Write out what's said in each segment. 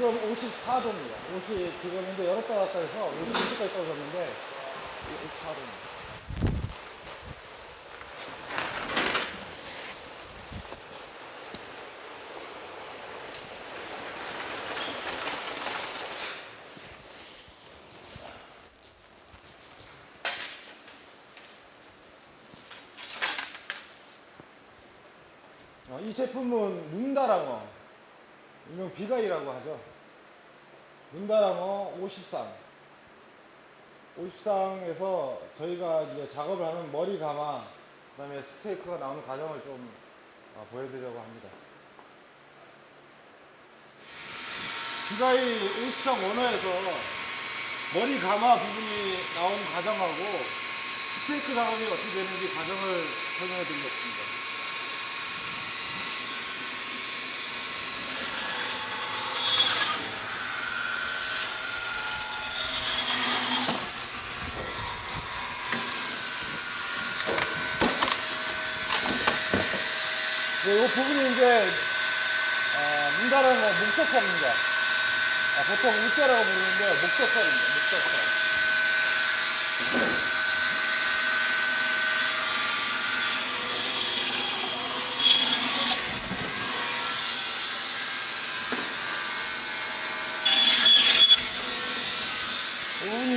지금 54도입니다. 옷이 지금 현재 열었다 갔다 해서 56도까지 떨어졌는데 54도입니다. 어, 이 제품은 눈다랑어, 일명 비가이라고 하죠. 눈다랑어 50상. 50상에서 저희가 이제 작업을 하는 머리 가마, 그 다음에 스테이크가 나오는 과정을 좀 어, 보여드리려고 합니다. 비가이 50상 원어에서 머리 가마 부분이 나오는 과정하고 스테이크 작업이 어떻게 되는지 과정을 설명해 드리겠습니다. 이 부분이 이제 아, 문다라는 건 목젖살입니다. 아, 보통 울자라고 부르는데 목젖살입니다. 목젖살.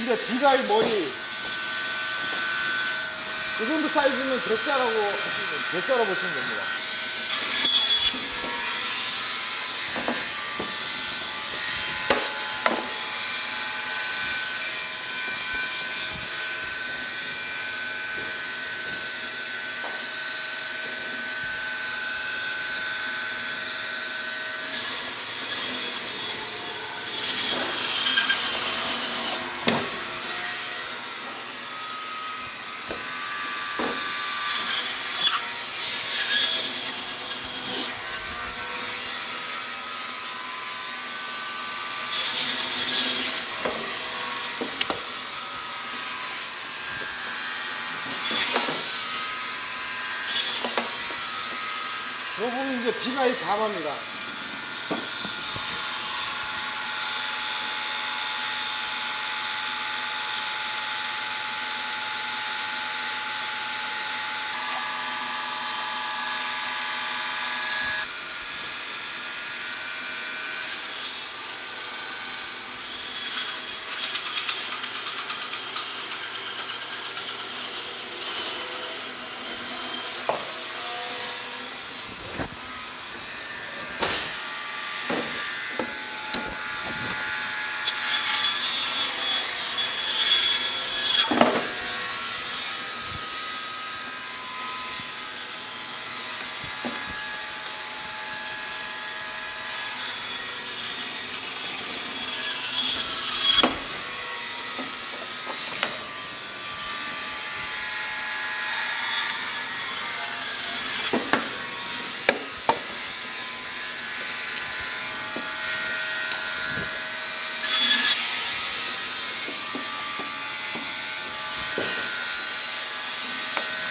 이제 비가이 머리. 이 정도 사이즈는 대자라고 대자라고 보시면 됩니다. 비가이 가마입니다.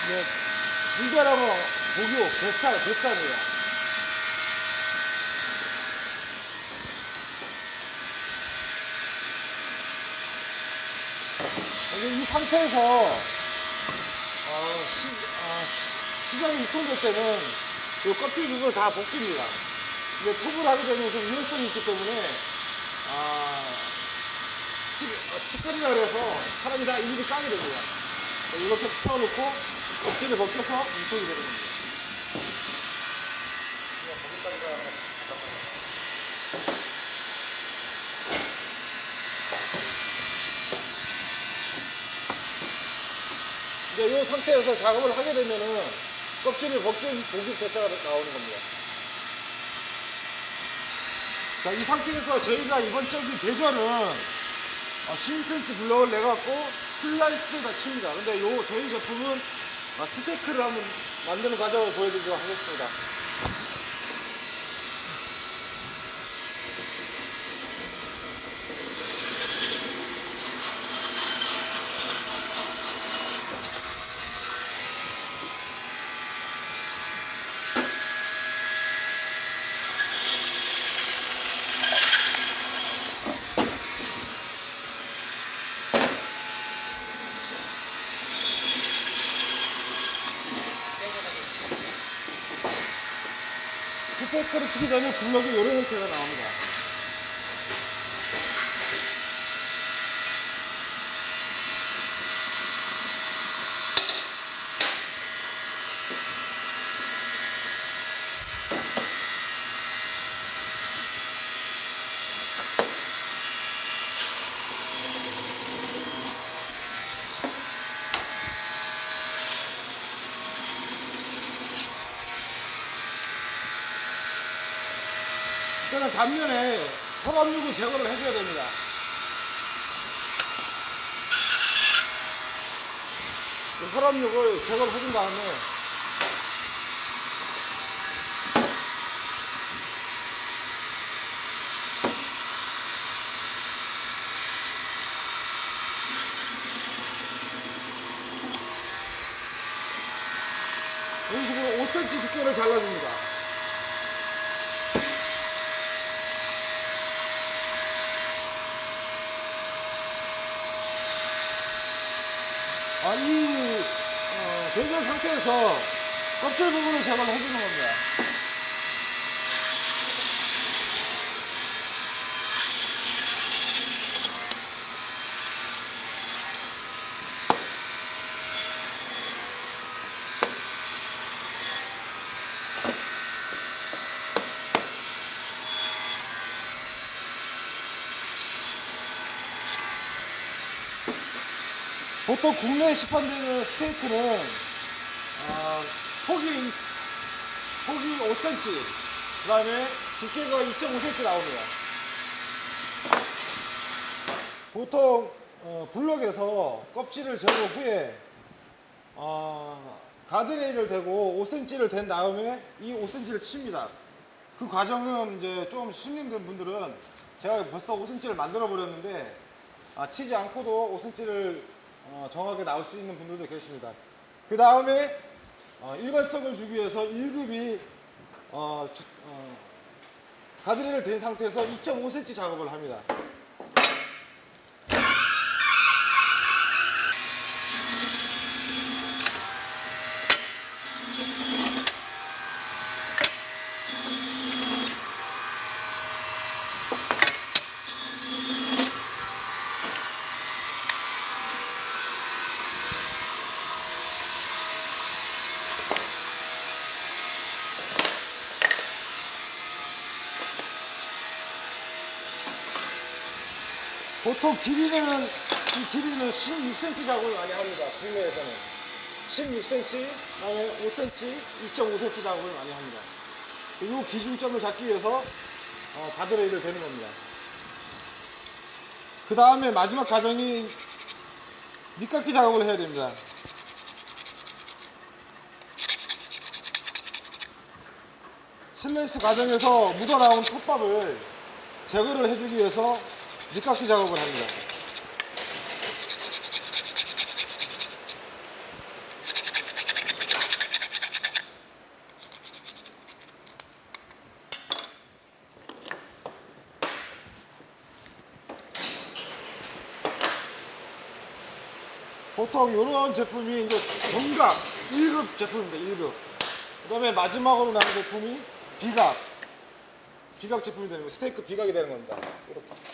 이제 물벼락은 목욕, 뱃살, 뱃살이에요. 이 상태에서 어, 시, 아, 시장에 유통될 때는 이 껍질 부분을 다 벗깁니다. 근데 톱을 하게 되면 좀 위험성이 있기 때문에 아, 특별히라 그래서 사람이 다 일일이 까게 됩니다. 이렇게 세워놓고 껍질을 벗겨서 유통이 되는 겁니다. 이 상태에서 작업을 하게 되면은 껍질을 벗긴 고기 대자가 나오는 겁니다. 자, 이 상태에서 저희가 이번적인 대전은 어, 12cm 블럭을 내갖고 슬라이스를 다 칩니다. 근데 요 저희 제품은 어, 스테이크를 한번 만드는 과정을 보여드리도록 하겠습니다. 스테이크를 치기 전에 블럭이 이런 형태가 나옵니다. 일 단면에 혈압육을 제거를 해줘야 됩니다. 이 혈압육을 제거를 해준 다음에 이런 식으로 5cm 두께를 잘라줍니다. 아, 이 어, 된장 상태에서 껍질 부분을 제거를 해주는 겁니다. 보통 국내에 시판되는 스테이크는 아, 폭이 폭이 5cm 그 다음에 두께가 2.5cm 나옵니다. 보통 어, 블럭에서 껍질을 제거 후에 어, 가드레일을 대고 5cm를 댄 다음에 이 5cm를 칩니다. 그 과정은 이제 좀 숙련된 분들은 제가 벌써 5cm를 만들어 버렸는데 아, 치지 않고도 5cm를 어, 정확하게 나올 수 있는 분들도 계십니다. 그 다음에 어, 일관성을 주기 위해서 1급이 어, 저- 어, 가드레일을 댄 상태에서 2.5cm 작업을 합니다. 보통 길이는 이 길이는 16cm 작업을 많이 합니다. 국내에서는 16cm, 그다음에 5cm, 2.5cm 작업을 많이 합니다. 이 기준점을 잡기 위해서 어, 가드레일을 대는 겁니다. 그 다음에 마지막 과정이 밑깎이 작업을 해야 됩니다. 슬레이스 과정에서 묻어나온 톱밥을 제거를 해주기 위해서 밑깎이 작업을 합니다. 보통 이런 제품이 이제 정각 1급 제품입니다. 1급. 그 다음에 마지막으로 나온 제품이 비각. 비각 제품이 되는 거 스테이크 비각이 되는 겁니다. 이렇게.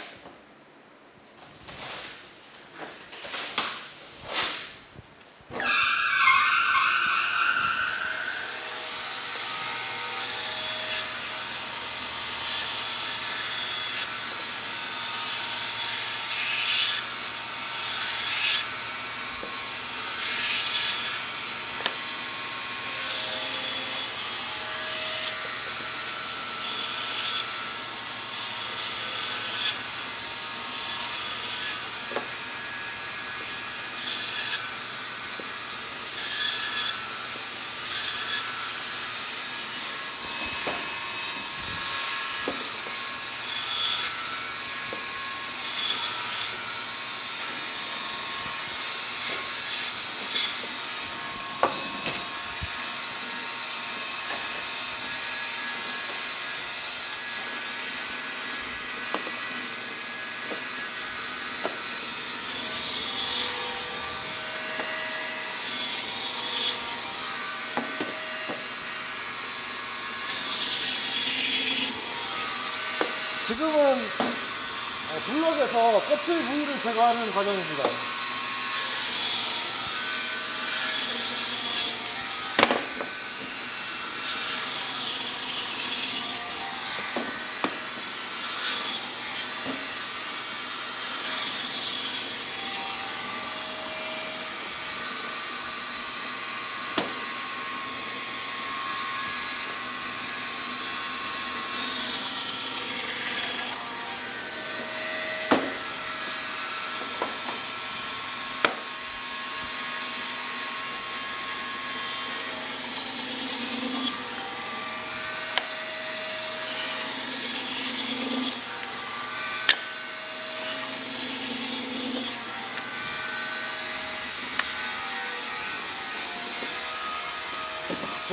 어, 블럭에서 껍질 부위를 제거하는 과정입니다.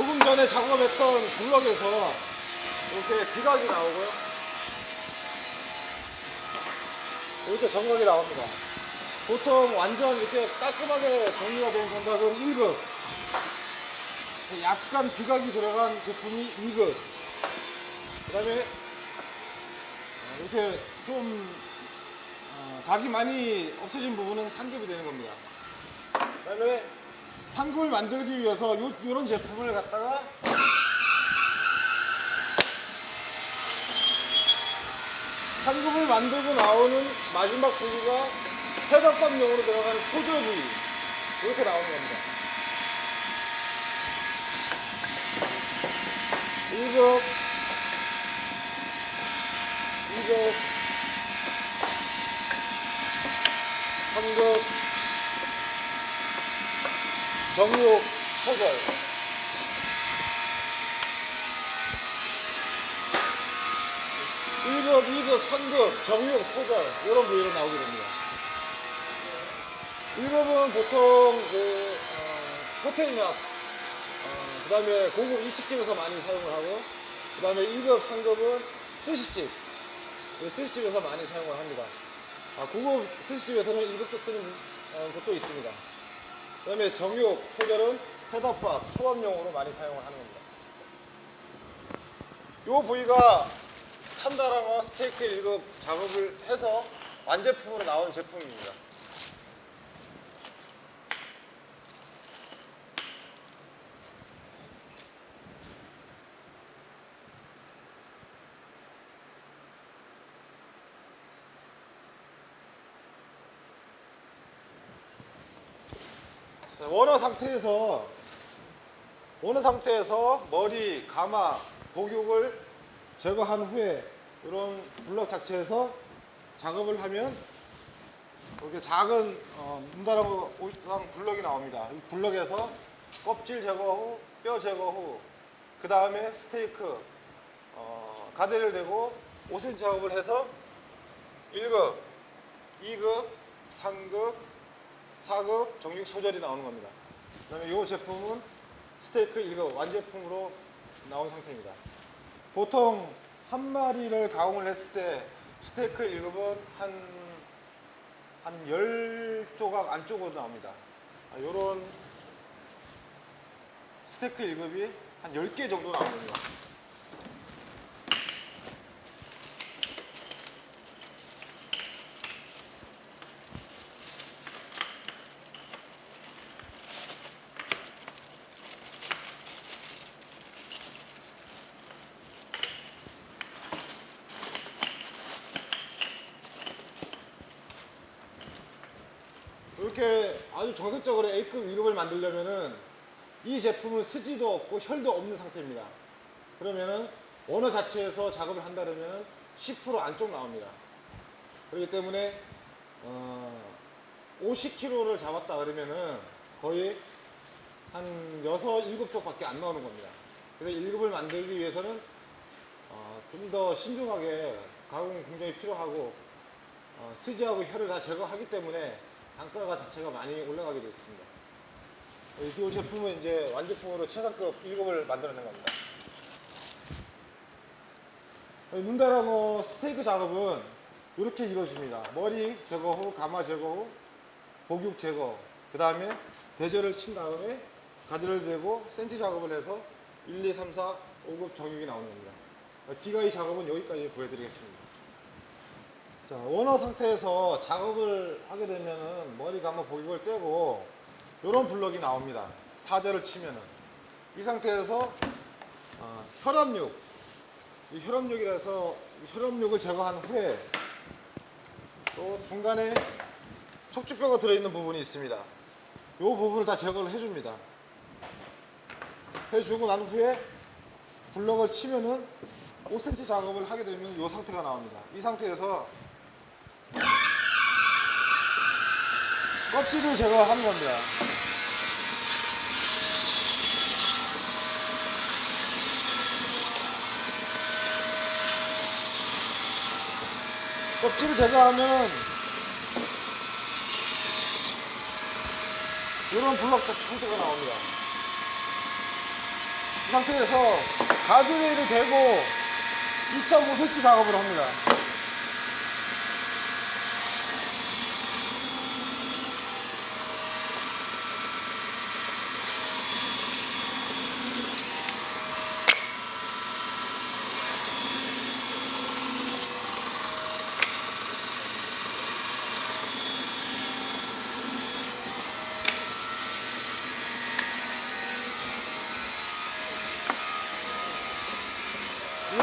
조금 전에 작업했던 블럭에서 이렇게 비각이 나오고요. 이렇게 정각이 나옵니다. 보통 완전 이렇게 깔끔하게 정리가 된 정각은 1급. 약간 비각이 들어간 제품이 2급. 그 다음에 이렇게 좀 어, 각이 많이 없어진 부분은 3급이 되는 겁니다. 그 다음에 상급을 만들기 위해서 요, 요런 제품을 갖다가 상급을 만들고 나오는 마지막 부위가 해당감용으로 들어가는 소저 부위 이렇게 나오는 겁니다. 1급 2급 3급 정육 소설 1급, 2급, 3급, 정육, 소설 이런 부위로 나오게 됩니다. 1급은 보통 그 어, 호텔이나 어, 그 다음에 고급 일식집에서 많이 사용을 하고 그 다음에 2급, 3급은 스시집 그 스시집에서 많이 사용을 합니다. 아, 고급 스시집에서는 1급도 쓰는 어, 것도 있습니다. 그 다음에 정육, 소절은 회덮밥, 초밥용으로 많이 사용을 하는 겁니다. 이 부위가 참다랑어 스테이크 1급 작업을 해서 완제품으로 나온 제품입니다. 자, 원어 상태에서 원어 상태에서 머리, 가마, 복육을 제거한 후에 이런 블럭 자체에서 작업을 하면 이렇게 작은 어, 문다라고 오상 블럭이 나옵니다. 이 블럭에서 껍질 제거 후, 뼈 제거 후, 그 다음에 스테이크 어, 가대를 대고 5cm 작업을 해서 1급, 2급, 3급, 4급 정육 소절이 나오는 겁니다. 그 다음에 이 제품은 스테이크 1급 완제품으로 나온 상태입니다. 보통 한 마리를 가공을 했을 때 스테이크 1급은 한, 한 10조각 안쪽으로 나옵니다. 이런 스테이크 1급이 한 10개 정도 나옵니다. 이렇게 아주 정석적으로 A급 1급을 만들려면은 이 제품은 스지도 없고 혈도 없는 상태입니다. 그러면은 원어 자체에서 작업을 한다 그러면은 10% 안쪽 나옵니다. 그렇기 때문에 어 50kg를 잡았다 그러면은 거의 한 6, 7쪽밖에 안 나오는 겁니다. 그래서 1급을 만들기 위해서는 어 좀더 신중하게 가공 공정이 필요하고 어, 스지하고 혈을 다 제거하기 때문에 단가가 자체가 많이 올라가게 되어 있습니다. 이 제품은 이제 완제품으로 최상급 1급을 만들어낸 겁니다. 문다랑어 스테이크 작업은 이렇게 이루어집니다. 머리 제거 후, 가마 제거 후, 복육 제거, 그 다음에 대절을 친 다음에 가드를 대고 센치 작업을 해서 1, 2, 3, 4, 5급 정육이 나오는 겁니다. 기가 이 작업은 여기까지 보여드리겠습니다. 자, 원어 상태에서 작업을 하게 되면은 머리가 한번 보육을 떼고 이런 블럭이 나옵니다. 사제를 치면은 이 상태에서 어, 혈압육, 이 혈압육이라서 이 혈압육을 제거한 후에 또 중간에 척추뼈가 들어있는 부분이 있습니다. 이 부분을 다 제거를 해줍니다. 해주고 난 후에 블럭을 치면은 5cm 작업을 하게 되면 이 상태가 나옵니다. 이 상태에서 껍질을 제거하는 겁니다. 껍질을 제거하면 이런 블럭 상태가 나옵니다. 이 상태에서 가드레일을 대고 2.5cm 작업을 합니다.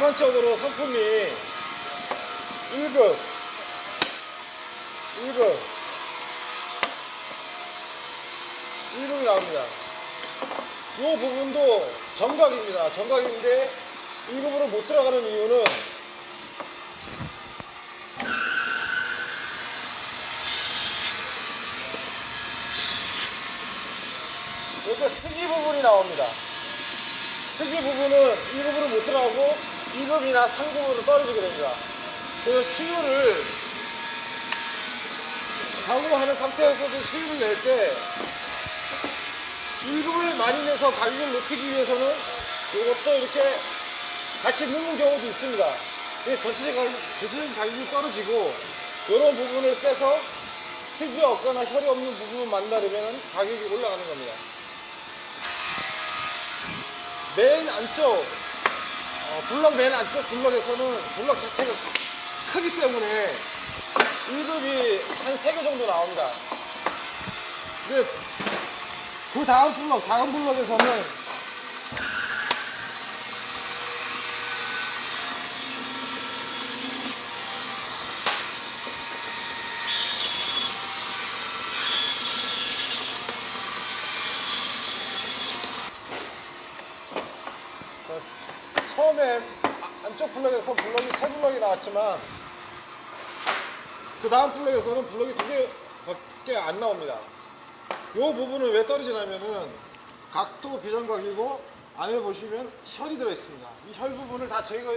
일반적으로 상품이 1급, 1급, 1급이 나옵니다. 이 부분도 정각입니다. 정각인데 1급으로 못 들어가는 이유는 이렇게 스기 부분이 나옵니다. 스기 부분은 1급으로 못 들어가고 2급이나 3급으로 떨어지게 됩니다. 그래서 수율을 작업하는 상태에서도 수율을 낼 때 1급을 많이 내서 가격을 높이기 위해서는 이것도 이렇게 같이 넣는 경우도 있습니다. 전체적인, 가격, 가격이 떨어지고 이런 부분을 빼서 스지 없거나 혈이 없는 부분을 만나려면 가격이 올라가는 겁니다. 맨 안쪽 어, 블럭 맨 안쪽 블럭에서는 블럭 자체가 크기 때문에 1급이 한 3개 정도 나옵니다. 근데 그 다음 블럭, 작은 블럭에서는 어, 처음에 아- 안쪽 블럭에서 블럭이 세 나왔지만 그 다음 블럭에서는 블럭이 두 개밖에 안 나옵니다. 이 부분은 왜 떨어지냐면은 각도 비정각이고 안에 보시면 혈이 들어 있습니다. 이 혈 부분을 다 저희가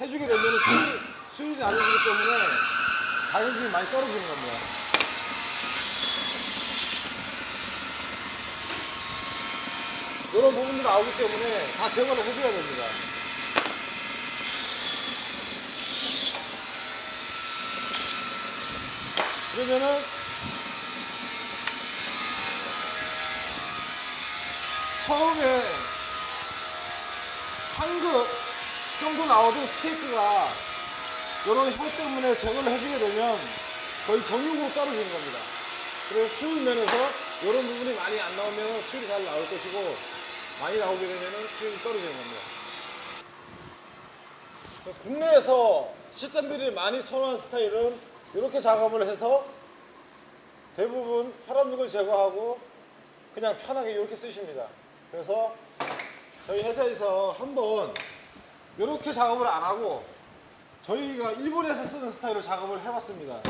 해주게 되면 수율, 수율이 낮아지기 때문에 가격이 많이 떨어지는 겁니다. 이런 부분도 나오기 때문에 다 제거를 해줘야 됩니다. 그러면은 처음에 상급 정도 나오던 스테이크가 이런 혀 때문에 제거를 해주게 되면 거의 정육으로 떨어지는 겁니다. 그래서 수율 면에서 이런 부분이 많이 안 나오면 수율이 잘 나올 것이고 많이 나오게 되면 수율이 떨어지는 겁니다. 국내에서 실장들이 많이 선호하는 스타일은 이렇게 작업을 해서 대부분 혈압육을 제거하고 그냥 편하게 이렇게 쓰십니다. 그래서 저희 회사에서 한번 이렇게 작업을 안 하고 저희가 일본에서 쓰는 스타일로 작업을 해봤습니다.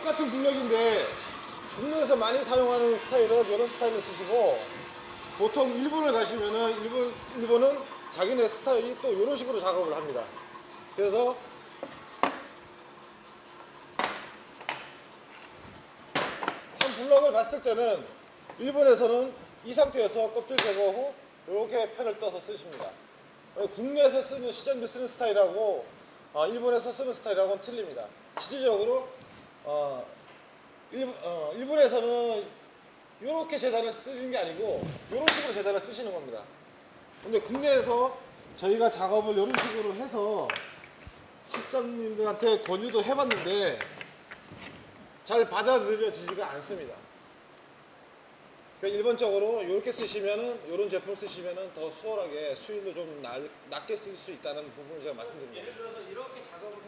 똑같은 블럭인데 국내에서 많이 사용하는 스타일은 이런 스타일을 쓰시고 보통 일본을 가시면은 일본 일본은 자기네 스타일이 또 이런 식으로 작업을 합니다. 그래서 한 블럭을 봤을 때는 일본에서는 이 상태에서 껍질 제거 후 이렇게 펜을 떠서 쓰십니다. 어, 국내에서 쓰는 시장비 쓰는 스타일하고 어, 일본에서 쓰는 스타일하고는 틀립니다. 실질적으로 어, 일본, 어, 일본에서는 이렇게 재단을 쓰는 게 아니고 이런 식으로 재단을 쓰시는 겁니다. 근데 국내에서 저희가 작업을 이런 식으로 해서 실장님들한테 권유도 해봤는데 잘 받아들여지지가 않습니다. 그러니까 일반적으로 이렇게 쓰시면은 이런 제품 쓰시면은 더 수월하게 수율도 좀 날- 낮게 쓸 수 있다는 부분을 제가 말씀드린 예를. 들어서 이렇게 작업을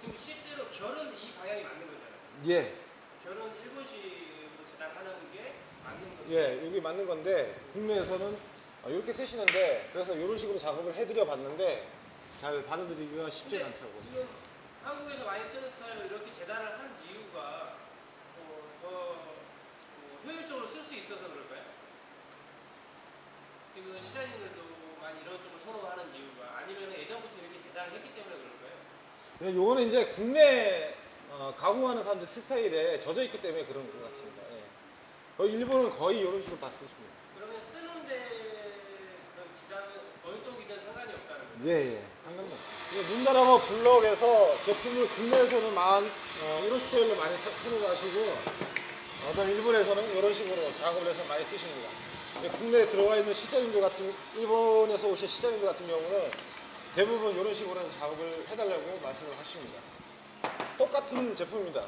지금 실제로 결은 이 방향이 맞는 거잖아요. 예, 결은 일본식으로 재단하는 게 맞는 거죠. 예, 여기 맞는 건데 국내에서는 이렇게 쓰시는데 그래서 이런 식으로 작업을 해드려 봤는데 잘 받아들이기가 쉽지 근데 않더라고요. 지금 한국에서 많이 쓰는 스타일로 이렇게 재단을 한 이유가 어, 더 어, 효율적으로 쓸 수 있어서 그럴까요? 지금 시장님들도 많이 이런 쪽을 선호하는 이유가 아니면 예전부터 이렇게 재단을 했기 때문에 그럴까요? 네, 요거는 이제 국내 어, 가공하는 사람들 스타일에 젖어 있기 때문에 그런 것 같습니다. 예. 거의 일본은 거의 이런 식으로 다 쓰십니다. 그러면 쓰는데 그런 지장은 어느 쪽이든 상관이 없다는 거죠. 예, 예. 상관없어요. 문다라고 블럭에서 제품을 국내에서는 만, 어, 이런 스타일로 많이 사- 선호를 하시고, 어, 그다음 일본에서는 이런 식으로 작업을 해서 많이 쓰십니다. 근데 국내에 들어와 있는 시장님들 같은, 일본에서 오신 시장님들 같은 경우는 대부분 이런 식으로 해서 작업을 해달라고 말씀을 하십니다. 똑같은 제품입니다.